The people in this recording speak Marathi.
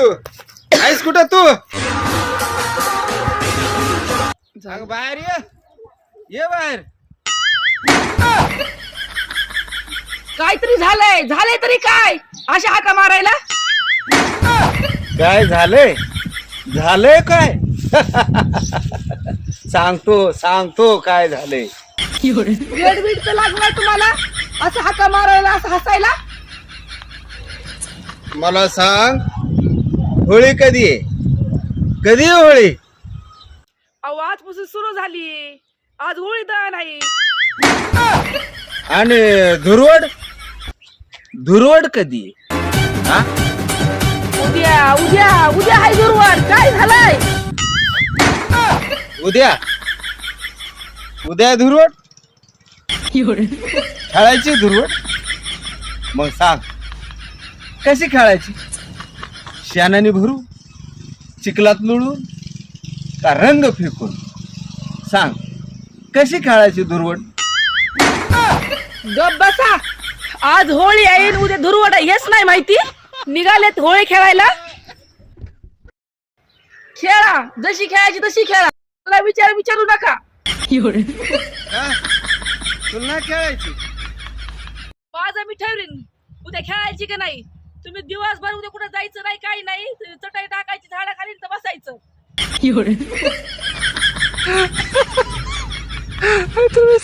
आहेस कुठं तू? अगं बाहेर ये. ये बाहेर. काहीतरी झालंय. झालंय तरी काय? अशा हाका मारायला? काय झालंय? झालंय काय? सांगतो सांगतो काय झालंय. वेड बीड तर लागलाय तुम्हाला? असं हाका मारायला असं हसायला? मला सांग होळी कधी आहे? कधी आहे होळी? अहो आजपासून सुरू झाली. आज होळी दहन आहे आणि धुरवड? धुरवड कधी आहे? हा? उद्या उद्या उद्या आहे गुरुवार काय झालंय? उद्या? उद्या धुरवड? खेळायची धुरवड? मग सांग. कशी खेळायची? शानाने भरू चिखलात लुळून का रंग फेकून? सांग कशी खेळायची धुरवड गप बसा. आज होळी आहे उद्या धुरवट आहे हेच नाही माहिती. निघालेत होळी खेळायला. खेळा जशी खेळायची तशी खेळा. मला विचार विचारू नका. हा? तुला खेळायची? माझं मी ठरवीन उद्या खेळायची का नाही? तुम्ही दिवसभर उद्या कुठे जायचं नाही काही नाही. चटाई टाकायची झाडाखाली तर बसायचं. तुम्ही